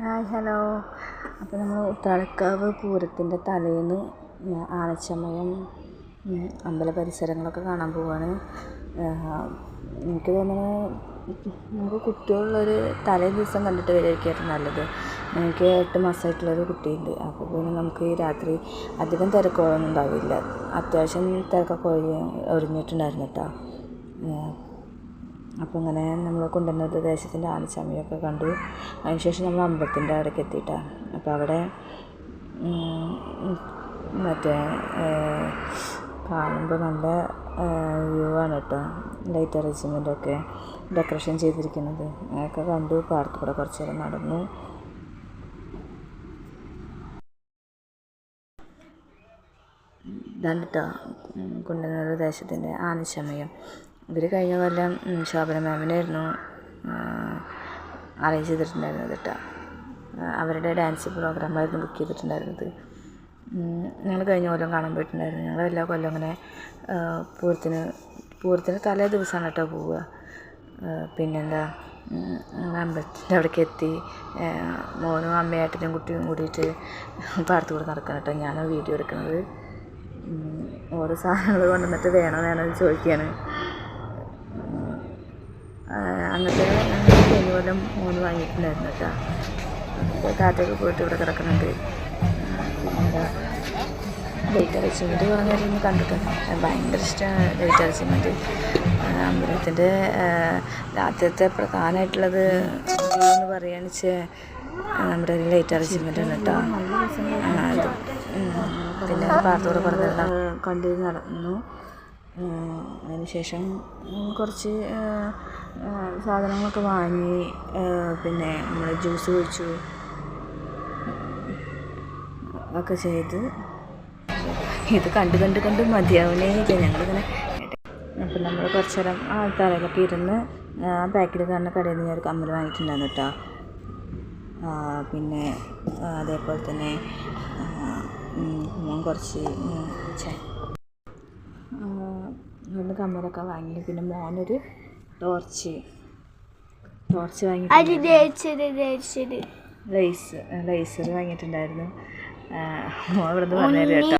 Hi hello. അപ്പോൾ നമ്മൾ ഉത്രാളിക്കാവ് പൂരത്തിന്റെ തലേന്ന് ആനച്ചമയം അമ്പല പരിസരങ്ങളൊക്കെ കാണാൻ പോവാണ്. എനിക്ക് തോന്നുന്നത് നമുക്ക് കുട്ടികളുള്ളൊരു തലേ ദിവസം കണ്ടിട്ട് വരികയായിരിക്കും നല്ലത്. എനിക്ക് എട്ട് മാസമായിട്ടുള്ളൊരു കുട്ടിയുണ്ട്. അപ്പോൾ പിന്നെ നമുക്ക് ഈ രാത്രി അധികം തിരക്കുകളൊന്നും ഉണ്ടാവില്ല. അത്യാവശ്യം തിരക്കൊക്കെ ഒഴി ഒഴിഞ്ഞിട്ടുണ്ടായിരുന്നു കേട്ടോ അപ്പോൾ അങ്ങനെ നമ്മൾ കൊണ്ടുവന്നത് ദേശത്തിന്റെ ആനച്ചമയമൊക്കെ കണ്ടു. അതിനുശേഷം നമ്മൾ അമ്പലത്തിന്റെ അവിടേക്ക് എത്തിയിട്ടാണ്. അപ്പോൾ അവിടെ മറ്റേ കാണുമ്പോൾ നല്ല വ്യൂ ആണ് കേട്ടോ. ലൈറ്റ് അറേഞ്ച്മെന്റൊക്കെ ഡെക്കറേഷൻ ചെയ്തിരിക്കുന്നത്. അതൊക്കെ കണ്ടു. പാടത്ത് കൂടെ കുറച്ച് നേരം നടന്നു. ഇതാണ് കേട്ടോ കുണ്ടനൂർ ദേശത്തിന്റെ ആനച്ചമയം. ഇവർ കഴിഞ്ഞ കൊല്ലം ശോഭന മാമിനായിരുന്നു അറേഞ്ച് ചെയ്തിട്ടുണ്ടായിരുന്നത് കേട്ടോ. അവരുടെ ഡാൻസ് പ്രോഗ്രാമായിരുന്നു ബുക്ക് ചെയ്തിട്ടുണ്ടായിരുന്നത്. ഞങ്ങൾ കഴിഞ്ഞ കൊല്ലം കാണാൻ പോയിട്ടുണ്ടായിരുന്നു. ഞങ്ങൾ എല്ലാ കൊല്ലം അങ്ങനെ പൂരത്തിന് പൂരത്തിന് തലേ ദിവസമാണ് കേട്ടോ പോവുക. പിന്നെന്താ അമ്പലത്തിന്റെ അവിടേക്ക് എത്തി. മോനും അമ്മയായിട്ടും കുട്ടിയും കൂടിയിട്ട് പാടത്ത് കൂടെ നടക്കണം കേട്ടോ. ഞാൻ വീഡിയോ എടുക്കുന്നത്. ഓരോ സാധനങ്ങൾ കൊണ്ടുവന്നിട്ട് വേണോ വേണോ എന്ന് ചോദിക്കുകയാണ് അങ്ങനത്തെ കഴിഞ്ഞ കൊല്ലം മോന് വാങ്ങിയിട്ടുണ്ടായിരുന്നു കേട്ടോ. താത്തയൊക്കെ പോയിട്ട് ഇവിടെ കിടക്കുന്നുണ്ട്. പിന്നെന്താ ലൈറ്റ് അറേഞ്ച്മെന്റ് ഒന്ന് കണ്ടിട്ടുണ്ട് ഭയങ്കര ഇഷ്ടമാണ് ലൈറ്റ് അറേഞ്ച്മെന്റ് അമ്പലത്തിന്റെ ആദ്യത്തെ പ്രധാനമായിട്ടുള്ളത് എന്ന് പറയുകയാണെന്ന് വെച്ചാൽ നമ്മുടെ ലൈറ്റ് അറേഞ്ച്മെന്റ് ആണ് കേട്ടോ. പിന്നെ പാർത്തോടെ പറഞ്ഞിരുന്ന കണ്ടു നടന്നു. അതിനുശേഷം കുറച്ച് സാധനങ്ങളൊക്കെ വാങ്ങി പിന്നെ നമ്മൾ ജ്യൂസ് കുടിച്ചു. ഒക്കെ ചെയ്ത് ഇത് കണ്ട് കണ്ട് കണ്ട് മതിയാവണേ ഇല്ല. ഞങ്ങളിങ്ങനെ അപ്പം നമ്മൾ കുറച്ച് നേരം ആൾക്കാരൊക്കെ ഇരുന്ന് ആ ബാക്കിൽ കാണുന്ന കടയിൽ നിന്ന് ഒരു കമ്മൽ വാങ്ങിയിട്ടുണ്ടായിരുന്നു കേട്ടോ. പിന്നെ അതേപോലെ തന്നെ ഞാൻ കുറച്ച് രണ്ട് കമ്മലൊക്കെ വാങ്ങി. പിന്നെ മോനൊരു ടോർച്ച്. ടോർച്ച് വാങ്ങി ലൈസ് ലൈസർ വാങ്ങിയിട്ടുണ്ടായിരുന്നു. മോൻ ഇവിടെ നിന്ന് പറഞ്ഞു കേട്ടോ.